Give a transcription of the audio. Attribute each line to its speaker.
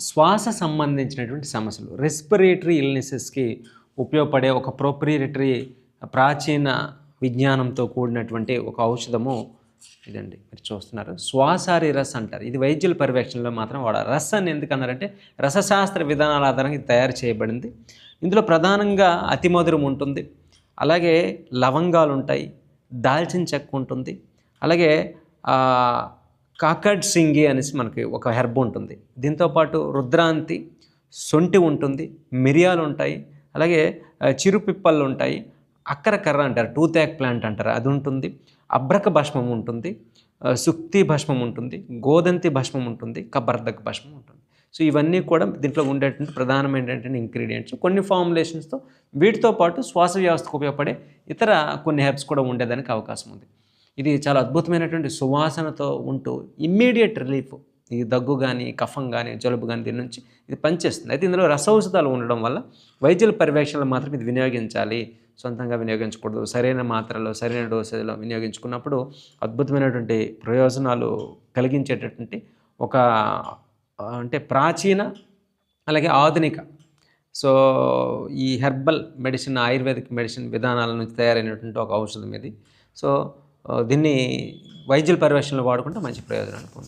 Speaker 1: శ్వాస సంబంధించినటువంటి సమస్యలు. రెస్పిరేటరీ ఇల్నెసెస్కి ఉపయోగపడే ఒక ప్రొప్రియటరీ ప్రాచీన విజ్ఞానంతో కూడినటువంటి ఒక ఔషధము ఇదండి. మీరు చూస్తున్నారు. శ్వాసారి రస్ అంటారు. ఇది వైద్యుల పర్యవేక్షణలో మాత్రం వాడారు రస్ అని ఎందుకన్నారంటే రసశాస్త్ర విధానాల ఆధారంగా తయారు చేయబడింది. ఇందులో ప్రధానంగా అతి మధురం ఉంటుంది. అలాగే లవంగాలు ఉంటాయి. దాల్చిన చెక్క ఉంటుంది. అలాగే కాకడ్ సింగి అనేసి మనకి ఒక హెర్బ్ ఉంటుంది. దీంతోపాటు రుద్రాంతి సొంటి ఉంటుంది మిరియాలు ఉంటాయి అలాగే చిరుపిప్పళ్ళు ఉంటాయి అక్కర కర్ర అంటారు టూతేక్ ప్లాంట్ అంటారు అది ఉంటుంది అబ్రక భస్మం ఉంటుంది సుక్తి భస్మం ఉంటుంది గోదంతి భస్మం ఉంటుంది కబర్దక్ భస్మం ఉంటుంది. సో ఇవన్నీ కూడా దీంట్లో ఉండేటువంటి ప్రధానమైనటువంటి ఇంగ్రీడియంట్స్ కొన్ని ఫార్ములేషన్స్తో వీటితో పాటు శ్వాస వ్యవస్థకు ఉపయోగపడే ఇతర కొన్ని హెర్బ్స్ కూడా ఉండేదానికి అవకాశం ఉంది. ఇది చాలా అద్భుతమైనటువంటి సువాసనతో ఉంటూ ఇమ్మీడియట్ రిలీఫ్ ఈ దగ్గు కానీ కఫం కానీ జలుబు కానీ దీని నుంచి ఇది పనిచేస్తుంది. అయితే ఇందులో రసౌషధాలు ఉండడం వల్ల వైద్యుల పర్యవేక్షణలో మాత్రం ఇది వినియోగించాలి. సొంతంగా వినియోగించకూడదు. సరైన మాత్రలో సరైన డోసేజ్లో వినియోగించుకున్నప్పుడు అద్భుతమైనటువంటి ప్రయోజనాలు కలిగించేటటువంటి ఒక అంటే ప్రాచీన అలాగే ఆధునిక. సో ఈ హెర్బల్ మెడిసిన్ ఆయుర్వేదిక్ మెడిసిన్ విధానాల నుంచి తయారైనటువంటి ఒక ఔషధం ఇది. సో దీన్ని వైద్యుల పర్యవేక్షణలో వాడుకుంటే మంచి ప్రయోజనాలు పొందుతారు